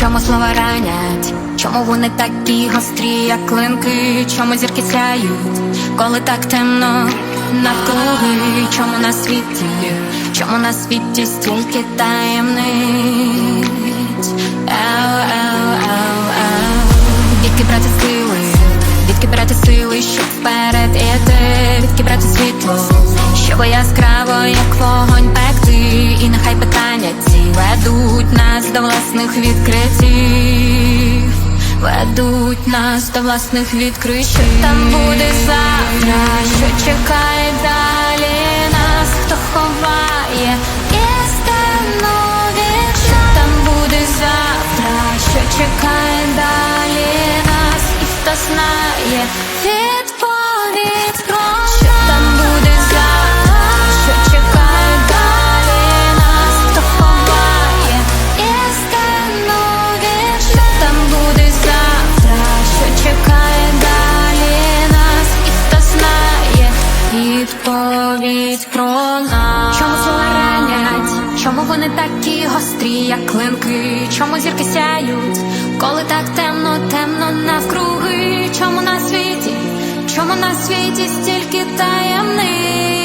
Чому слова ранять? Чому вони такі гострі, як клинки? Чому зірки сяють, коли так темно навкруги? Чому на світі? Чому на світі стільки таємниць? Ау. Відки брати сили, відки брати сили, щоб вперед іти, відки брати світло, щоб яскраво, як вогонь пекти, і нехай питання ці ведуть нас до власних відкриттів, ведуть нас до власних відкриттів. Що там буде завтра, що чекає далі нас, хто ховає? Істину від Що там буде завтра, що чекає далі нас, і хто знає? Відповідь відповідь про нас. Чому слова ранять? Чому вони такі гострі, як клинки? Чому зірки сяють, коли так темно, темно навкруги? Чому на світі? Чому на світі стільки таємниць?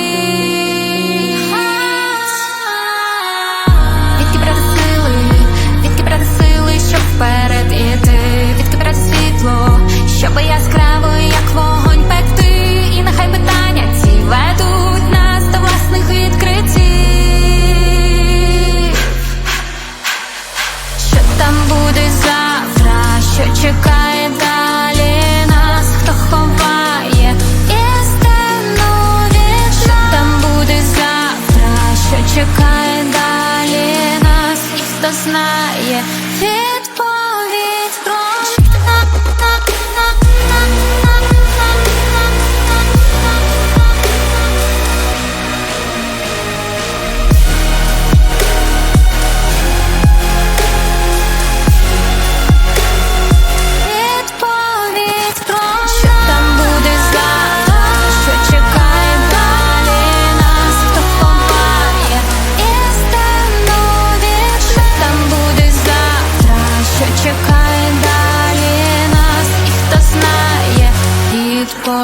Там буде завтра, що чекає далі нас, хто ховає? Істину від там буде завтра, що чекає далі нас, і хто знає? Відповідь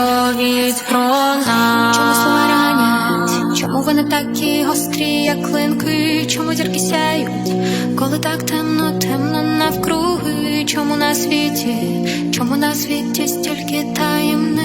відповідь про нас. Чому слова ранять? Чому вони такі гострі, як клинки? Чому зірки сяють, коли так темно, темно навкруги? Чому на світі? Чому на світі стільки таємниць?